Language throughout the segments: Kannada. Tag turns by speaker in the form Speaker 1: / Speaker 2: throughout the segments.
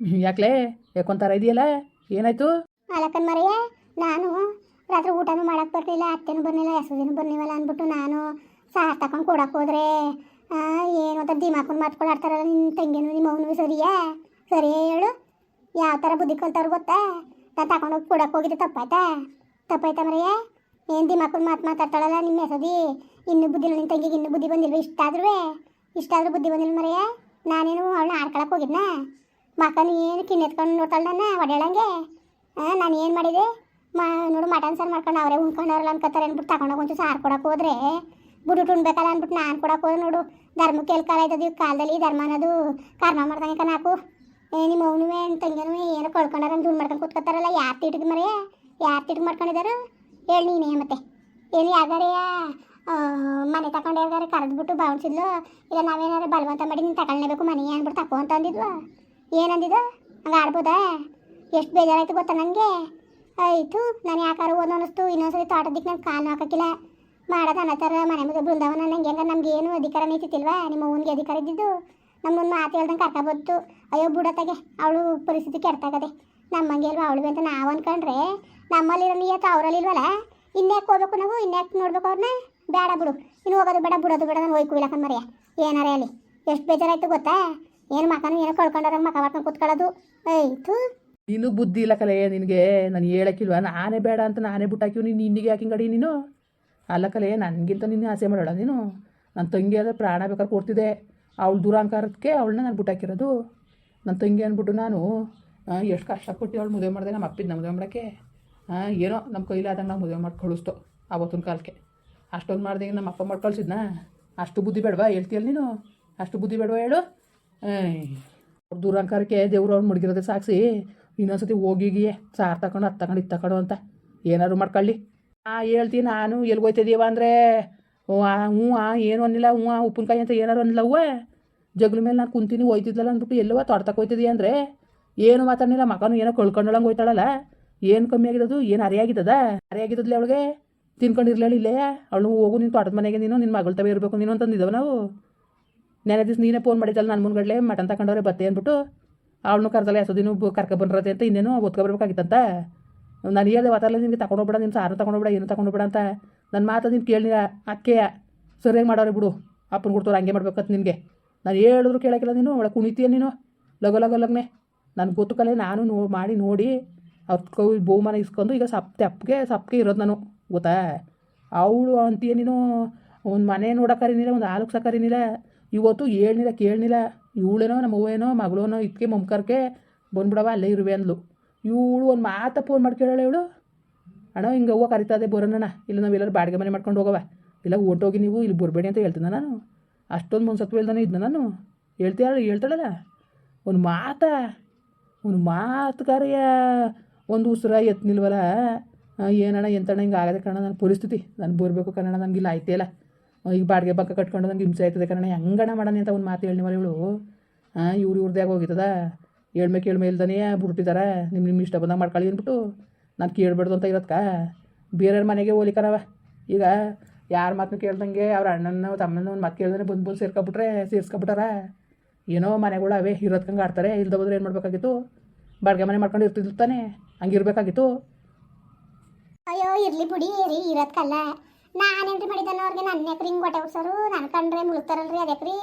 Speaker 1: ಯಾಕ್ಲೇ? ಯಾಕೊಂತಾರ ಇದೆಯಲ್ಲ? ಏನಾಯ್ತು?
Speaker 2: ಅಲಕನ್ ಮರೆಯ, ನಾನು ರಾತ್ರಿ ಊಟನೂ ಮಾಡಕ್ಕೆ ಬರ್ಲಿಲ್ಲ, ಅತ್ತೆನೂ ಬರಲಿಲ್ಲ ದಿನ ಬರ್ನಿವಲ್ಲ ಅಂದ್ಬಿಟ್ಟು ನಾನು ಸಾರ್ ತಕೊಂಡು ಕೊಡಕ್ಕೆ ಹೋದ್ರೆ. ಏನು ಅಂತ ದಿಮಾಕನ್ ಮಾತ್ಕೊಳಾಡ್ತಾರಲ್ಲ ನಿನ್ ತಂಗಿನೂ ನಿಮ್ಮ ಅವನು ಸರಿಯಾ? ಸರಿ ಹೇಳು, ಯಾವ ಥರ ಬುದ್ಧಿ ಕಲ್ತಾರ ಗೊತ್ತಾ? ನಾನು ತಗೊಂಡೋಗಿ ಕೊಡಕ್ಕೆ ಹೋಗಿದ್ದೆ, ತಪ್ಪಾಯ್ತಾ? ತಪ್ಪಾಯ್ತಾ ಮರೆಯ? ಏನು ದಿಮಾಕನ್ ಮಾತು ಮಾತಾಡ್ತಾಳಲ್ಲ ನಿಮ್ಮ ಹೆಸದಿ ಇನ್ನೂ ಬುದ್ಧಿ ನಿನ್ ತಂಗಿಗೆ ಇನ್ನೂ ಬುದ್ಧಿ ಬಂದಿಲ್ವ ಇಷ್ಟಾದ್ರೂ ಇಷ್ಟಾದ್ರೂ ಬುದ್ಧಿ ಬಂದಿಲ್ಲ ಮರೆಯ? ನಾನೇನು ಅವಳನ್ನ ಆಡ್ಕೊಳಕ್ಕೆ ಹೋಗಿದ್ನಾ? ಮಕ್ಕಳು ಏನು ಕಿನ್ನೆತ್ಕೊಂಡು ನೋಡ್ತಾಳೆ ನನ್ನ ಒಡೆಯಳಂಗೆ ನಾನು ಏನು ಮಾಡಿದೆ? ಮಾ, ನೋಡು, ಮಟನ್ ಸಾರು ಮಾಡ್ಕೊಂಡು ಅವರೇ ಉಣ್ಕೊಂಡವ್ರಲ್ಲ ಅನ್ಕೋತಾರೆ ಅಂದ್ಬಿಟ್ಟು ತಗೊಂಡೋಗಿ ಒಂಚೂರು ಸಾರು ಕೊಡಕ್ಕೆ ಹೋದ್ರೆ. ಬಿಟ್ಟು ಉಣ್ಬೇಕಲ್ಲ ಅಂದ್ಬಿಟ್ಟು ನಾನು ಕೊಡಕ್ಕೆ ಹೋದ್ರೆ ನೋಡು. ಧರ್ಮಕ್ಕೆ ಎಲ್ಲಿ ಕಾಲ ಆಯ್ತದ ಈ ಕಾಲದಲ್ಲಿ ಧರ್ಮ ಅನ್ನೋದು ಕರ್ಮ ಮಾಡ್ದಂಗೆ ನಾಕು ಏ, ನಿಮ್ಮ ಏನು ತಂಗಿನೂ ಏನೋ ಕಳ್ಕೊಂಡಾರ ದುಡ್ಡು ಮಾಡ್ಕೊಂಡು ಕೂತ್ಕೊತಾರಲ್ಲ, ಯಾರು ತಿಟ್ಟಿದ್ ಮರೆ? ಯಾರು ತಿಟ್ಟಿಗೆ ಮಾಡ್ಕೊಂಡಿದ್ದಾರೆ ಹೇಳಿ ನೀನೇ ಮತ್ತೆ. ಏನು ಯಾವ್ದಾರೆ ಮನೆ ತಗೊಂಡು ಯಾರು ಕರೆದ್ಬಿಟ್ಟು ಬಾವಿಸಿದ್ಲು ಇಲ್ಲ ನಾವೇನಾರು ಬಲವಂತ ಮಾಡಿ ನೀನು ತಗೊಳ್ಳೇಬೇಕು ಮನೆ ಅಂದ್ಬಿಟ್ಟು ತಕೋ ಅಂತ ಅಂದಿದ್ವು? ಏನಂದಿದ್ದು ಹಂಗೆ ಆಡ್ಬೋದಾ? ಎಷ್ಟು ಬೇಜಾರಾಯ್ತು ಗೊತ್ತಾ ನನಗೆ ಆಯಿತು, ನಾನು ಯಾಕಾರು ಓದೋ ಅನ್ನಿಸ್ತು ಇನ್ನೊಂದ್ಸರಿ ತೋಟದಿಕ್ಕೆ ನಾನು ಕಾಲು ಹಾಕಕ್ಕಿಲ್ಲ. ಮಾಡೋದು ಅನ್ನತ್ತಾರ ಮನೆ ಮುಂದೆ ಬೃಂದಾವನ, ನಂಗೆ ಹೆಂಗ, ನಮ್ಗೆ ಏನು ಅಧಿಕಾರ ನೀತಿಲ್ವಾ ನಿಮ್ಮ ಅವನಿಗೆ ಅಧಿಕಾರ ಇದ್ದಿದ್ದು? ನಮ್ಮನ್ನು ಮಾತು ಹೇಳ್ದಂಗೆ ಕರ್ಕೊಬೋದು ಅಯ್ಯೋ ಬುಡತ್ತಾಗೆ ಅವಳು ಪರಿಸ್ಥಿತಿ ಕೆಡ್ತಾಗದೆ. ನಮ್ಮಂಗೆ ಅಲ್ವಾ ಅವಳು ಅಂತ ನಾವು ಅನ್ಕೊಂಡ್ರೆ ನಮ್ಮಲ್ಲಿರೋ ಅವ್ರಲ್ಲಿ ಅವರಲ್ಲಿಲ್ವಲ್ಲ ಇನ್ಯಾಕೆ ಹೋಗ್ಬೇಕು ನಾವು, ಇನ್ಯಾಕೆ ನೋಡ್ಬೇಕು ಅವ್ರನ್ನ ಬೇಡ ಬಿಡು. ಇನ್ನು ಹೋಗೋದು ಬೇಡ, ಬಿಡೋದು ಬೇಡ, ನಾನು ಹೋಯ್ಕು ಇಲ್ಲ ಮರೆಯ. ಏನಾರೇ ಅಲ್ಲಿ ಎಷ್ಟು ಬೇಜಾರಾಯ್ತು ಗೊತ್ತಾ? ಏನು ಮಕನು ಏನೋ ಕಳ್ಕೊಂಡಾರ ಮಕ ಮಾಡ್ಕೊಂಡು ಕೂತ್ಕೊಳ್ಳೋದು? ಆಯ್ತು
Speaker 1: ನೀನು ಬುದ್ಧಿ ಇಲ್ಲ ಕಲೆ, ನಿನಗೆ ನಾನು ಹೇಳಕ್ಕಿಲ್ವ? ನಾನೇ ಬೇಡ ಅಂತ ನಾನೇ ಬಿಟ್ಟಾಕಿವ್ ನೀನು ನಿನ್ನಿಗೆ ಗಡಿ ನೀನು? ಅಲ್ಲ ಕಲೆ, ನನಗಿಂತ ನಿನ್ನೆ ಆಸೆ ಮಾಡೋಣ ನೀನು? ನನ್ನ ತಂಗಿ ಆದರೆ ಪ್ರಾಣ ಬೇಕಾದ್ರೆ ಕೊಡ್ತಿದ್ದೆ ಅವಳು ದುರಾಂಕಾರಕ್ಕೆ ಅವಳನ್ನ ನಾನು ಬಿಟ್ಟಾಕಿರೋದು. ನನ್ನ ತಂಗಿ ಅಂದ್ಬಿಟ್ಟು ನಾನು ಎಷ್ಟು ಕಷ್ಟಪಟ್ಟು ಅವಳು ಮದುವೆ ಮಾಡಿದೆ ನಮ್ಮ ಅಪ್ಪಿದ್ದು ಮದುವೆ ಮಾಡೋಕ್ಕೆ. ಏನೋ ನಮ್ಮ ಕೈಲಾದಂಗೆ ನಾವು ಮದುವೆ ಮಾಡಿ ಕಳಿಸ್ತು ಆವತ್ತಿನ ಕಾಲಕ್ಕೆ. ಅಷ್ಟೊಂದು ಮಾಡ್ದೆ ನಮ್ಮ ಅಪ್ಪ ಮಾಡಿ ಕಳಿಸಿದ್ನಾ ಅಷ್ಟು ಬುದ್ಧಿ ಬೇಡವಾ ಹೇಳ್ತೀಯಲ್ಲ ನೀನು? ಅಷ್ಟು ಬುದ್ಧಿ ಬೇಡವಾ ಹೇಳು? ಅವ್ರ ದುರಂಕಾರಕ್ಕೆ ದೇವ್ರು ಅವ್ರು ಮುಡ್ಗಿರೋದೇ ಸಾಕ್ಸಿ. ಇನ್ನೊಂದ್ಸತಿ ಹೋಗಿಗಿಯೇ ಸಾರು ತಗೊಂಡು ಅದು ತಗೊಂಡು ಇತ್ತು ತಗೊಂಡು ಅಂತ. ಏನಾದ್ರು ಮಾಡ್ಕೊಳ್ಳಿ. ಆ ಹೇಳ್ತೀನಿ ನಾನು ಎಲ್ಲಿ ಅಂದರೆ ಹ್ಞೂ, ಆ, ಏನು ಅನ್ನಿಲ್ಲ, ಹ್ಞೂ, ಆ, ಉಪ್ಪಿನಕಾಯಿ ಅಂತ ಏನಾರು ಅನ್ನಿಲ್ಲ, ಅವ್ವ? ಜಗ್ಲ ಮೇಲೆ ನಾನು ಕುಂತೀನಿ, ಹೋಯ್ತಿದ್ಲಲ್ಲ ಅಂದ್ಬಿಟ್ಟು ಎಲ್ಲವ ತೊಡ್ತಕ್ಕೆ ಹೋಯ್ತಿದ್ದೀಯ ಅಂದರೆ, ಏನು ಮಾತಾಡಲಿಲ್ಲ ಮಗನು ಏನೋ ಕಳ್ಕೊಂಡಳಂಗೆ ಹೋಯ್ತಾಳಲ್ಲ. ಏನು ಕಮ್ಮಿ ಆಗಿರೋದು ಏನು ಅರಿಯಾಗಿದ್ದದ ಅರಿಯಾಗಿದ್ದದ್ಲೆ ಅವಳಿಗೆ? ತಿನ್ಕೊಂಡಿರ್ಲಿಲ್ಲ ಇಲ್ಲೇ ಅವಳು ಹೋಗು ನಿನ್ನ ತೋಟದ ಮನೆಗೆ ನೀನು ನಿನ್ನ ಮಗಳ ತವೇ ಇರಬೇಕು ನೀನು ಅಂತಂದಿದ್ದವ ನಾವು. ನೆನೆ ದಿವ್ಸ ನೀನೇ ಫೋನ್ ಮಾಡಿದ್ದಲ್ಲ ನನ್ನ ಮುಂದ್ಗಡೆ ಮಟನ್ ತಗೊಂಡವ್ರೆ ಬತ್ತೆ ಅಂದ್ಬಿಟ್ಟು, ಅವಳನ್ನು ಕರ್ದಲ್ಲ ಎಸೋ ದಿನ ಕರ್ಕ ಬಂದಿರತ್ತೆ ಅಂತ ಇನ್ನೇನು ಓದ್ಕೊಬರ್ಬೇಕಾಗಿತ್ತಂತ ನಾನು ಹೇಳಿದೆ ವಾತಾವರಣ ನಿನಗೆ ತಗೊಂಡೋಗ್ಬೇಡ ನೀನು ಸಾರು ತಗೊಂಡೋಗ್ಬೇಡ ಏನು ತಗೊಂಡೋಗ್ಬೇಡ ಅಂತ. ನನ್ನ ಮಾತು ನೀನು ಕೇಳಿ ಅಕ್ಕೆ, ಸರಿಯಾಗಿ ಮಾಡೋರೆ ಬಿಡು. ಅಪ್ಪನ ಕೊಡ್ತವ್ರು ಹಂಗೆ ಮಾಡ್ಬೇಕಂತ ನಿನಗೆ. ನಾನು ಹೇಳಿದ್ರು ಕೇಳೋಕ್ಕಿಲ್ಲ ನೀನು, ಅವಳ ಕುಣಿತೀಯ ನೀನು. ಲಗೋ ಲಗೋ, ಲಗ್ನೆ. ನನಗೆ ಗೊತ್ತು ಕಲೆ ನಾನು ನೋ ಮಾಡಿ ನೋಡಿ, ಅವ್ರ ಬಹುಮಾನ ಇಸ್ಕೊಂಡು ಈಗ ಸಪ್ ತಪ್ಪಿಗೆ ಸಪ್ಗೆ ಇರೋದು ನಾನು, ಗೊತ್ತಾ? ಅವಳು ಅಂತೀಯ ನೀನು, ಒಂದು ಮನೆ ನೋಡೋಕರಿನಿಲ್ಲ ಒಂದು ಹಾಲು ಇವತ್ತು ಹೇಳ್ನಿಲ್ಲ ಕೇಳ್ನಿಲ್ಲ ಇವಳೇನೋ ನಮ್ಮ ಅವ್ವೇನೋ, ಮಗಳೇನೋ ಇದಕ್ಕೆ ಮಮ್ಕರ್ಕೆ ಬಂದ್ಬಿಡವ, ಅಲ್ಲೇ ಇರುವೆ ಅಂದ್ಲು. ಇವಳು ಒಂದು ಮಾತಾ ಫೋನ್ ಮಾಡಿ ಕೇಳೋಳ ಇವಳು. ಅಣ್ಣ, ಹಿಂಗೆ ಹೋಗೋ ಕರಿತದೆ ಬರೋಣ ಇಲ್ಲ ನಾವು ಎಲ್ಲರೂ ಬಾಡಿಗೆ ಮನೆ ಮಾಡ್ಕೊಂಡು ಹೋಗವ. ಇಲ್ಲ ಹೊಂಟೋಗಿ ನೀವು ಇಲ್ಲಿ ಬರಬೇಡಿ ಅಂತ ಹೇಳ್ತೀನಿ ನಾನು. ಅಷ್ಟೊಂದು ಮುನ್ಸತ್ವ ಇಲ್ದಾನೆ ಇದ್ನ ನಾನು. ಹೇಳ್ತೀಯ, ಹೇಳ್ತಾಳಲ್ಲ. ಒಂದು ಮಾತಾ, ಒಂದು ಮಾತು ಕರೆಯ ಒಂದು ಉಸಿರ ಎತ್ ನಿಲ್ವಲ್ಲ ಏನಣ್ಣ ಎಂತಣ್ಣ ಹಿಂಗೆ ಆಗದೆ ಕಣ ನನ್ನ ಪರಿಸ್ಥಿತಿ. ನಾನು ಬರಬೇಕು ಕನ್ನಡ ನನಗೆ ಇಲ್ಲ ಆಯ್ತಿಲ್ಲ ಈಗ ಬಾಡಿಗೆ ಬಂಕ ಕಟ್ಕೊಂಡು ನನಗೆ ಹಿಂಸೆ ಆಯ್ತದೆ ಕಣ ಹೆಂಗಣ ಮಾಡೋಣ ಅಂತ ಒಂದು ಮಾತು ಹೇಳಿವಲ್ಲ ಇವಳು. ಹಾಂ ಇವ್ರು ಇವ್ರದ್ದೇ ಹೋಗಿತ್ತದ. ಏಳ್ಮೆ ಕೇಳ್ಮೆ ಇಲ್ದಾನೆ ಬಿಟ್ಬಿಟ್ಟಿದ್ದಾರೆ ನಿಮ್ಮ ನಿಮ್ಮ ಇಷ್ಟ ಬಂದಾಗ ಮಾಡ್ಕೊಳ್ಳಿ ಅಂದ್ಬಿಟ್ಟು ನಾನು ಕೇಳಬಾರ್ದು ಅಂತ ಇರೋದ್ಕ ಬೇರೆಯವ್ರ ಮನೆಗೆ ಹೋಲಿಕರವ ಈಗ ಯಾರ ಮಾತನ್ನು ಕೇಳ್ದಂಗೆ ಅವ್ರ ಅಣ್ಣನ ತಮ್ಮನ ಒಂದು ಮಾತು ಕೇಳ್ದೇ ಬಂದು ಬಂದು ಸೇರ್ಕೊಬಿಟ್ರೆ ಸೇರ್ಸ್ಕೊಬಿಟ್ಟಾರ. ಏನೋ ಮನೆಗಳು ಅವೇ ಇರೋದ್ಕಂಗೆ ಆಡ್ತಾರೆ. ಇಲ್ದ ಹೋದ್ರೆ ಏನು ಮಾಡಬೇಕಾಗಿತ್ತು? ಬಾಡಿಗೆ ಮನೆ ಮಾಡ್ಕೊಂಡು ಇರ್ತಿದ್ಲು ತಾನೆ. ಹಂಗಿರ್ಬೇಕಾಗಿತ್ತು.
Speaker 2: ಅಯ್ಯೋ, ಇರಲಿ ಬಿಡಿ ಇರಿ ಇರೋದ್ಕಲ್ಲ. ನಾನೇನ್ರಿ ಮಾಡಿದ್ದಾನ ಅವ್ರಿಗೆ ನನ್ನ ಯಾಕ್ರಿ ಹಿಂಗೆ ಹೊಟ್ಟೆ ಉಡ್ಸೋರು ನನ್ನ ಕಂಡ್ರೆ ಮುಳುಗ್ತಾರಲ್ರಿ ಅದಕ್ರಿ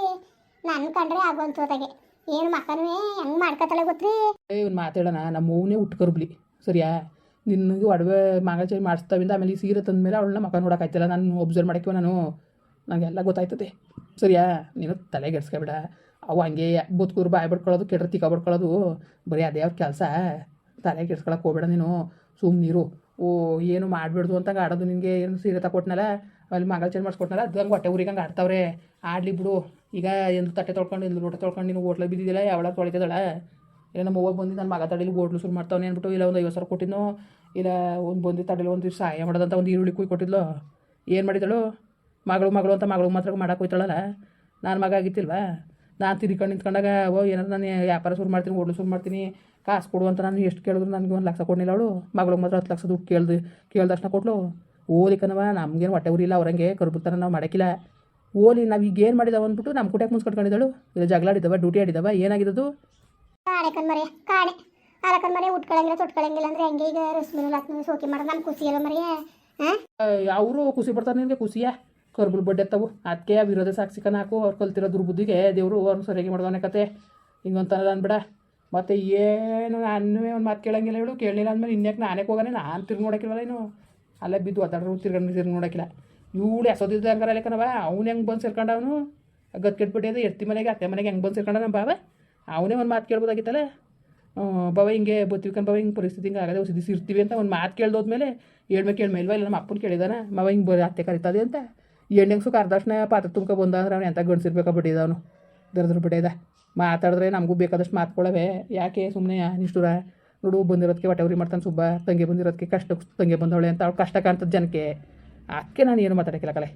Speaker 2: ನನ್ನ ಕಂಡ್ರೆ ಆಗೋಂಥದಾಗೆ ಏನು ಮಕ್ಕನೂ ಹೆಂಗ್ ಮಾಡ್ಕೊತಾಳೆ ಗೊತ್ತ್ರಿ?
Speaker 1: ಏ ಒಂದು ಮಾತಾಡೋಣ, ನಮ್ಮ ಮೂವನೇ ಉಟ್ಕರ್ಬ್ಲಿ ಸರಿಯಾ? ನಿನಗೆ ಒಡವೆ ಮಾಂಗಲ್ಚಾರಿ ಮಾಡಿಸ್ತಾವಿಂದ ಆಮೇಲೆ ಈ ಸೀರೆ ತಂದಮೇಲೆ ಅವಳನ್ನ ಮಕ್ಕ ನೋಡೋಕ್ಕಾಯ್ತಿಲ್ಲ ನಾನು ಒಬ್ಸರ್ವ್ ಮಾಡಕ್ಕೆ ನಾನು. ನನಗೆಲ್ಲ ಗೊತ್ತಾಯ್ತದೆ. ಸರಿಯಾ? ನೀನು ತಲೆಗೆಡ್ಸ್ಕೊಬೇಡ ಅವು ಹಂಗೆ ಬೂತ್ಕೂರು ಬಾಯಿ ಬಡ್ಕೊಳ್ಳೋದು ಕೆಡ್ರ ತಿಕ್ಕ ಬಡ್ಕೊಳ್ಳೋದು ಬರೀ ಅದೇ ಅವ್ರ ಕೆಲಸ. ತಲೆ ಕೆಡ್ಸ್ಕೊಳಕ್ಕೆ ಹೋಗ್ಬೇಡ ನೀನು. ಸುಮ್ಮನಿರು ಓ ಏನು ಮಾಡಬೇಡ್ದು ಅಂತ ಆಡೋದು ನಿನಗೆ ಏನು ಸೀರೆ ತಗೊಟ್ನಲ್ಲ ಅಲ್ಲಿ ಮಾಂಗಲ್ಚಾರಿ ಮಾಡಿಸ್ಕೊಟ್ನಲ್ಲ? ಅದು ಹಂಗೆ ಹೊಟ್ಟೆ ಊರಿಗೆ ಹಂಗೆ ಆಡ್ತಾವ್ರೆ. ಆಡಲಿ ಬಿಡು. ಈಗ ಎಂದು ತಟ್ಟೆ ತೊಳ್ಕೊಂಡು, ಎಂದು ಲೋಟ ತೊಳ್ಕೊಂಡು ನೀನು ಹೋಟ್ಲಲ್ಲಿ ಬಿದ್ದಿದ್ದಿಲ್ಲ ಯಾವಳ ತೊಳಿತದಳ? ಇಲ್ಲ ನಮ್ಮ ಅವ್ವ ಬಂದು ನನ್ನ ಮಗ ತಡೀಲಿ ಹೋಟ್ಲು ಶುರು ಮಾಡ್ತಾವನೆ ಅಂದ್ಬಿಟ್ಟು, ಇಲ್ಲ ಒಂದು ಐವತ್ತು ಸಾವಿರ ಕೊಟ್ಟಿದ್ನೋ? ಇಲ್ಲ ಒಂದು ಬಂದು ತಡೀಲಿ ಒಂದು ಸಹಾಯ ಮಾಡೋದಂತ ಒಂದು ಈರುಳ್ಳಿ ಕುಯ್ ಕೊಟ್ಟಿದ್ಲು? ಏನು ಮಾಡಿದಳು? ಮಗಳು ಮಗಳು ಅಂತ ಮಗಳು ಮಾತ್ರ ಮಾಡಕ್ಕೆ ಹೋಯ್ತಾಳಲ್ಲ? ನಾನು ಮಗ ಆಗಿತ್ತಿಲ್ವಾ? ನಾನು ತಿರ್ಕೊಂಡು ನಿಂತ್ಕೊಂಡಾಗ, ಓ, ಏನಾದ್ರು ನಾನು ವ್ಯಾಪಾರ ಶುರು ಮಾಡ್ತೀನಿ ಹೋಟ್ಲು ಶುರು ಮಾಡ್ತೀನಿ. ಕಾಸು ಕೊಡು ಅಂತ ನಾನು ಎಷ್ಟು ಕೇಳಿದ್ರು ನನಗೆ ಒಂದು ಲಕ್ಷ ಕೊಡಲಿಲ್ಲ ಅವಳು. ಮಗಳಿಗೆ ಮಾತ್ರ ಹತ್ತು ಲಕ್ಷ ದುಡ್ಡು ಕೇಳ್ದು ಕೇಳ್ದಷ್ಟು ಕೊಟ್ಲು. ಓಲಿಕನವ ನಮ್ಗೇನು ಹೊಟ್ಟೆ ಉರಿಲ್ಲ ಅವ್ರಂಗೆ ಕರ್ಬಿಡ್ತಾರ ನಾವು ಮಾಡೋಕ್ಕಿಲ್ಲ ಓಲಿ ನಾವು ಈಗ ಏನು ಮಾಡಿದಾವ ಅಂದ್ಬಿಟ್ಟು ನಮ್ಮ ಕುಟಕ್ಕೆ ಮುನ್ಸ್ಕೊಟ್ಕೊಂಡಿದ್ದಳು ಇಲ್ಲ ಜಗಳ ಆಡಿದವ ಡ್ಯೂಟಿ ಆಡಿದವ ಏನಾಗಿರೋದು
Speaker 2: ಕಾಣೆ ಕಣ್ಮರೆ ಕಾಣೆ. ಅಲಕನ್ ಮರೆ ಉಟ್ಕೊಳಂಗಿಲ್ಲ ತೊಟ್ಕೊಳಂಗಿಲ್ಲ ಅಂದ್ರೆ ಹೆಂಗೆ ಈಗ ರಶ್ಮಿನ ಲಕ್ಷ್ಮಿ ಸೋಕಿ ಮಾಡೋದು ನಮ್ಮ ಖುಷಿ ಅಲ್ಲ ಮರಿಯ? ಹಾಂ
Speaker 1: ಅವರು ಖುಷಿ ಪಡ್ತಾರೆ ನಿನಗೆ ಖುಷಿಯಾ? ಕರ್ಬುಲ್ ಬಡ್ಡೆ ಎತ್ತವು. ಅದಕ್ಕೆ ವಿರೋಧ ಸಾಕ್ಷಿಕನ ಹಾಕು ಅವ್ರು ಕಲ್ತಿರೋ ದುರ್ಬುದ್ಧಿಗೆ ದೇವರು ಅವ್ರನ್ನ ಸರಿಯಾಗಿ ಮಾಡ್ದವನೇ ಕತೆ. ಹಿಂಗಂತ ಅನ್ಬೇಡ. ಮತ್ತೆ ಏನು ನಾನು ಒಂದು ಮಾತು ಕೇಳಂಗಿಲ್ಲ ಹೇಳು. ಕೇಳಲಿಲ್ಲ ಅಂದ್ಮೇಲೆ ಇನ್ಯಾಕೆ ನಾನೇ ಹೋಗಾನೆ? ನಾನು ತಿರ್ಗಿ ನೋಡೋಕ್ಕಿಲ್ವಲ್ಲ ಏನು ಅಲ್ಲೇ ಬಿದ್ದು ಒದ್ದಾಡ್ರು ತಿರ್ಗಂಡು ತಿರ್ಗಿ ನೋಡೋಕ್ಕಿಲ್ಲ ಇವಳು ಎಸೋದಿದ್ದ ಹಂಗಾರ ಲೆಕ್ಕನವ ಅವ್ನು ಹೆಂಗೆ ಬಂದು ಸೇರ್ಕೊಂಡ ಅವನು? ಗತ್ ಕೆಟ್ಬಿಟ್ಟಿದೆ ಎತ್ತಿ ಮನೆಗೆ, ಅತ್ತೆ ಮನೆಗೆ ಹೆಂಗೆ ಬಂದು ಸೇರ್ಕೊಂಡ ನಮ್ಮ ಬಾವ? ಅವನೇ ಒಂದು ಮಾತು ಕೇಳ್ಬೋದಾಗಿತ್ತಲ್ಲ? ಬಾವ ಹಿಂಗೆ ಬತ್ತೀವಿ ಕಣ್ ಬಾವ ಹಿಂಗೆ ಪರಿಸ್ಥಿತಿ ಹಿಂಗೆ ಆಗದೆ ಹೊಸ ಇರ್ತೀವಿ ಅಂತ ಒಂದು ಮಾತು ಕೇಳ್ದೋದ್ಮೇಲೆ ಹೇಳ್ಮೆ ಕೇಳ್ಮೆ ಇಲ್ವಾ? ಇಲ್ಲ ನಮ್ಮ ಅಪ್ಪನ ಕೇಳಿದಾನ? ಮಾವ ಹಿಂಗೆ ಬರೀ ಅತ್ತೆ ಕರಿತದೆ ಅಂತ? ಎಣ್ಣೆಗೆ ಸುಖ ಅರ್ಧಕ್ಷಣ ಪಾತ್ರ ತುಂಬ್ಕೊ ಬಂದ ಅಂದ್ರೆ ಅವ್ನು ಎಂಥ ಗಂಡಸಿರ್ಬೇಕಾ ಬಿಟ್ಟಿದ್ದ ಅವನು. ದರ್ದ್ರ ಬಿಟ್ಟಿದ್ದ ಮಾತಾಡಿದ್ರೆ ನಮಗೂ ಬೇಕಾದಷ್ಟು ಮಾತ್ಕೊಳ್ಳವೆ ಯಾಕೆ ಸುಮ್ಮನೆ ನಿಷ್ಠುರ? ನೋಡು ಬಂದಿರೋದಕ್ಕೆ ಒಟ್ಟೆವ್ರಿ ಮಾಡ್ತಾನೆ ಸುಬ್ಬ. ತಂಗಿ ಬಂದಿರೋದಕ್ಕೆ ಕಷ್ಟ ತಂಗಿ ಬಂದವಳೆ ಅಂತ ಅವ್ಳು ಕಷ್ಟ ಕಾಣ್ತದ ಜನಕ್ಕೆ. ಅದಕ್ಕೆ ನಾನು ಏನು ಮಾತಾಡೋಕ್ಕಿಲ್ಲ ಕಲೆ.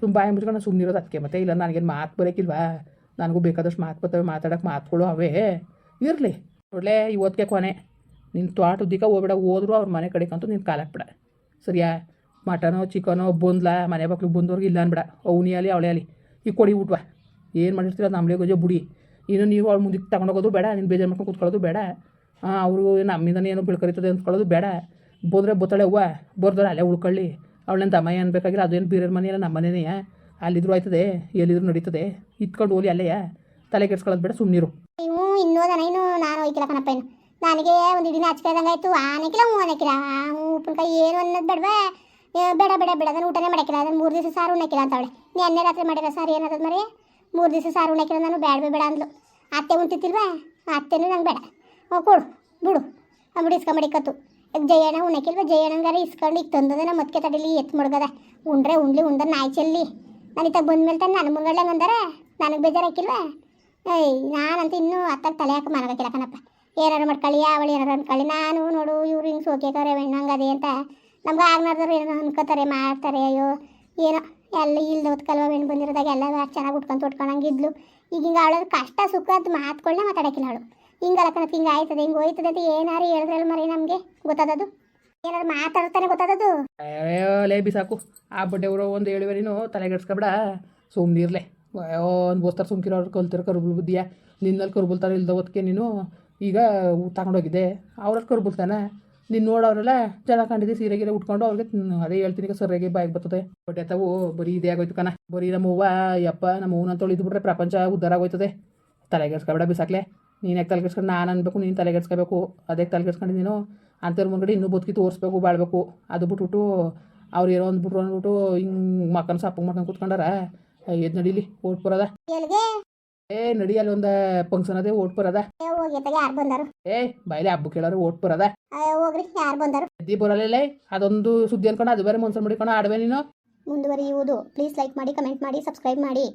Speaker 1: ಸುಮ್ಮ ಬಾಯಿ ಮುಚ್ಕೊಂಡು ನಾನು ಸುಮ್ಮನಿರೋದು ಅದಕ್ಕೆ ಮತ್ತೆ. ಇಲ್ಲ, ನನಗೇನು ಮಾತು ಬರೋಕ್ಕಿಲ್ವಾ? ನನಗೂ ಬೇಕಾದಷ್ಟು ಮಾತು ಬರ್ತವೆ. ಮಾತಾಡೋಕೆ ಮಾತುಗಳು ಅವೇ. ಇರಲಿ. ಒಳ್ಳೆ ಇವತ್ತಿಗೆ ಕೊನೆ. ನಿನ್ನ ತ್ವಾಟ ಉದ್ದಿಕ ಹೋಗ್ಬೇಡ. ಹೋದ್ರು ಅವ್ರ ಮನೆ ಕಡೆಕಂತೂ ನೀನು ಕಾಲಾಕ್ಬಿಡ ಸರಿಯಾ? ಮಟನೋ, ಚಿಕನೋ, ಬಂದ್ಲ? ಮನೆ ಬಾಕ್ಲಿಗೆ ಬಂದವ್ರಿಗೆ ಇಲ್ಲ ಅನ್ಬೇಡ. ಅವನಿ ಅಲ್ಲಿ, ಅವಳೇ ಅಲ್ಲಿ. ಈ ಕೊಡಿ ಊಟವಾ. ಏನು ಮಾಡಿರ್ತೀರ ನಮ್ಮಳೆ ಗೊಜ್ಜೋ. ಬುಡಿ. ಇನ್ನು ನೀವು ಅವ್ಳ ಮುಂದಕ್ಕೆ ತಗೊಂಡೋಗೋದು ಬೇಡ, ನೀನು ಬೇಜಾರು ಮಾಡ್ಕೊಂಡು ಕೂತ್ಕೊಳ್ಳೋದು ಬೇಡ. ಅವರು ನಮ್ಮಿಂದನೇ ಏನೋ ಬಿಳ್ಕರಿತದೆ ಅಂದ್ಕೊಳ್ಳೋದು ಬೇಡ. ಬೋದ್ರೆ ಬೋತಾಳೆ ಅವ್ವ ಬೋರ್ದ್ರೆ ಅಲ್ಲೇ ಉಳ್ಕೊಳ್ಳಿ. ಅವಳೇನು ಏನು ಅನ್ಬೇಕಾಗಿಲ್ಲ, ಅದೇನು ಬೀರರ ಮನೆ ಅಲ್ಲ ನಮ್ಮ ಮನೆಯೇ ಅಲ್ಲಿದ್ರು ಆಯ್ತದೆ, ಎಲ್ಲಿದ್ರು ನಡೀತದೆ. ಇತ್ಕೊಂಡು ಹೋಲಿ ಅಲ್ಲೇ ತಲೆ ಕೆಡ್ಸ್ಕೊಳ್ಳೋದು ಬೇಡ ಸುಮ್ಮನಿರು
Speaker 2: ನೀವು ಇನ್ನು ಇನ್ನು ನಾನು ಹೋಯ್ಕಿಲ್ಲ ಕಣಪ್ಪ ಇನ್ನು. ನನಗೆ ಒಂದು ಇಡೀ ನಾಚಿಕೆ ಆಯಿತು ಆನೆಕಿಲ್ಲ ಹ್ಞೂ ಅನ್ನಕ್ಕಿಲ್ಲ ಉಪ್ಪಿನಕಾಯಿ ಏನು ಅನ್ನೋದು ಬೇಡವಾ? ಬೇಡ ಬೇಡ ಬೇಡ, ಅದನ್ನು ಊಟನೇ ಮಾಡಕ್ಕಿಲ್ಲ, ಅದನ್ನು ಮೂರು ದಿವಸ ಸಾರು ಉಣ್ಣಕ್ಕಿಲ್ಲ ನೀ ನೆನ್ನೆ ರಾತ್ರಿ ಮಾಡಿರೋ ಸಾರು ಏನಾದ್ರು ಮರಿ ಮೂರು ದಿವಸ ಸಾರು ಉಣ್ಣಕ್ಕಿಲ್ಲ ನಾನು ಬೇಡ ಬೇಡ ಅಂದ್ಲು. ಅತ್ತೆ ಉಂತಿತ್ತಿಲ್ವಾ ಅತ್ತೆನೂ ನಂಗೆ ಬೇಡ. ಓ ಕೊಡು, ಬಿಡು. ಬಿಡು ಇಸ್ಕೊಂಬಡಿಕತ್ತು ಜಯಣ್ಣ ಉಣ್ಣಕ್ಕಿಲ್ವ ಜಯಣ್ಣಂಗಾರ ಇಸ್ಕೊಂಡು ಈಗ ತಂದದ ನಮ್ಮ ಮತ್ತೆ ತಡೀಲಿ, ಎತ್ತು ಮುಡ್ಗದ. ಉಂಡ್ರೆ ಉಂಡ್ಲಿ ಉಂಡ್ರೆ ನಾಯಿ ಚೆಲ್ಲಿ. ನಾನು ಇತ್ತಾಗ ಬಂದ್ಮೇಲೆ ತಾನೆ ನನ್ನ ಮುಂಗಡ್ಲಂಗೆ ಅಂದಾರ? ನನಗೆ ಬೇಜಾರಾಕಿಲ್ವಾ ಏಯ್, ನಾನಂತೂ ಇನ್ನೂ ಅತ್ತಾಗ ತಲೆ ಹಾಕಿ ಮನಗಕ್ಕಿಲ್ಲ ಕಣಪ್ಪ ಏನಾರು ಮಾಡ್ಕೊಳ್ಳಿ ಅವಳು ಏನಾರು ಅನ್ಕೊಳ್ಳಿ. ನಾನು ನೋಡು, ಇವ್ರು ಹಿಂಗೆ ಸೋಕೇಕವ್ರೆ ಹೆಣ್ಣಂಗದೆ ಅಂತ. ನಮ್ಗೆ ಆಗ್ನಾರ್ದವ್ರು ಏನೋ ಅನ್ಕೋತಾರೆ, ಮಾಡ್ತಾರೆ, ಅಯ್ಯೋ, ಏನೋ. ಎಲ್ಲ ಇಲ್ದ ಹೊತ್ಕಲ್ವ ಹೆಣ್ಣು ಬಂದಿರೋದಾಗ ಎಲ್ಲ ಚೆನ್ನಾಗಿ ಉಟ್ಕೊಂಡು ಇದ್ಲು ಈಗ ಹಿಂಗೆ ಅವಳದು ಕಷ್ಟ ಸುಖದ ಮಾತುಗಳನ್ನ ಮಾತಾಡಕ್ಕಿಲ್ಲ ಅವಳು. ಹಿಂಗಲ್ಲ ಕಣಕ್ಕೆ ಹಿಂಗೆ ಆಯ್ತದೆ, ಹಿಂಗೆ ಹೋಯ್ತದೆ ಅಂತ ಏನಾರು ಹೇಳಿದ್ರಲ್ಲ ಮರಿ ನಮಗೆ? ಗೊತ್ತದದು ಏನಾದ್ರು ಮಾತಾಡ್ತಾನೆ ಗೊತ್ತದದು
Speaker 1: ಅಯ್ಯೋ, ಲೇ ಬಿಸಾಕು. ಆ ಬಡ್ಡೆ ಊರೋ ಒಂದು ಹೇಳುವೆ ನೀನು ತಲೆಗೆಡ್ಸ್ಕೊಬೇಡ ಸುಮ್ಮನಿರ್ಲೆ ಒಂದು ಬೋಸ್ತಾರೆ ಸುಮ್ಕಿರೋ ಅವ್ರು ಕಲ್ತಿರೋ ಕರ್ಬುಲ್ ಬುದ್ಧಿಯ? ನಿನ್ನಲ್ಲಿ ಕರ್ಬುಲ್ತಾರೆ ಇಲ್ದ ಹೊತ್ತಿಗೆ ನೀನು? ಈಗ ತಗೊಂಡೋಗಿದ್ದೆ. ಅವ್ರಲ್ಲಿ ಕರ್ಬುಲ್ತಾನೆ? ನೀನು ನೋಡೋರೆಲ್ಲ ಚೆನ್ನಾಗಿ ಕಂಡಿದ್ದೆ, ಸೀರೆ ಗೀರೆ ಉಟ್ಕೊಂಡು ಅವ್ರಿಗೆ ಅದೇ ಹೇಳ್ತೀನಿ ಈಗ ಸರಿಯಾಗಿ ಬಾಯಿಗೆ ಬರ್ತದೆ. ಬಟ್ ಅತವು ಬರೀ ಇದೇ ಆಗೋಯ್ತು ಕಣ. ಬರೀ ನಮ್ಮ ಅವ್ವ ಯಪ್ಪ ನಮ್ಮ ಅವ್ವನ ತೊಳಿದು ಬಿಟ್ರೆ ಪ್ರಪಂಚ ಉದ್ಧಾರ ಆಗೋಯ್ತದೆ. ತಲೆಗೆಡ್ಸ್ಕೊಬೇಡ ಬಿಸಾಕ್ಲೆ. ನೀನು ಯಾಕೆ ತಲೆಗೆಡ್ಸ್ಕೊಂಡು ನಾನು ಅನ್ಬೇಕು, ನೀನು ತಲೆಗೆಡ್ಸ್ಕೋಬೇಕು ಅದಕ್ಕೆ ತಲೆಗೆಡ್ಸ್ಕೊಂಡು ನೀನು ಅಂಥವ್ರ ಮುಂದ್ಗಡೆ ಇನ್ನೂ ಬದುಕಿ ತೋರಿಸ್ಬೇಕು ಬಾಳ್ಬೇಕು. ಅದು ಬಿಟ್ಬಿಟ್ಟು ಅವ್ರು ಏನೋ ಅಂದ್ಬಿಟ್ರು ಅಂದ್ಬಿಟ್ಟು ಹಿಂಗೆ ಮಕ್ಕನ ಸಪ್ಪಗೆ ಮಾಡ್ಕೊಂಡು ಕೂತ್ಕೊಂಡಾರ. ಎದ್ ನಡೀಲಿ ಓಟ್ ಬರೋದ ಏ ನಡಿ ಅಲ್ಲಿ ಒಂದ ಫಂಕ್ಷನ್ ಅದೇ ಓಟ್ ಏ
Speaker 2: ಹೋಗಿ ಅತ್ತಾಗ ಯಾರು ಬಂದರು?
Speaker 1: ಏ ಬಾಯ್ಲೆ ಹಬ್ಬ ಕೇಳೋರು ಓಟ್ ಬರದ?
Speaker 2: ಹೋಗ್ರಿ ಯಾರು ಬಂದರು?
Speaker 1: ಎದ್ದಿ ಬರಲ್ಲ ಅದೊಂದು ಸುದ್ದಿ ಅನ್ಕೊಂಡು ಅದು ಬೇರೆ ಮನ್ಸಲ್ ಮಾಡಿಕೊಂಡು ಆಡ್ವೆ ನೀನು?
Speaker 2: ಮುಂದುವರಿಯುವುದು. ಪ್ಲೀಸ್ ಲೈಕ್ ಮಾಡಿ ಕಮೆಂಟ್ ಮಾಡಿ ಸಬ್ಸ್ಕ್ರೈಬ್ ಮಾಡಿ.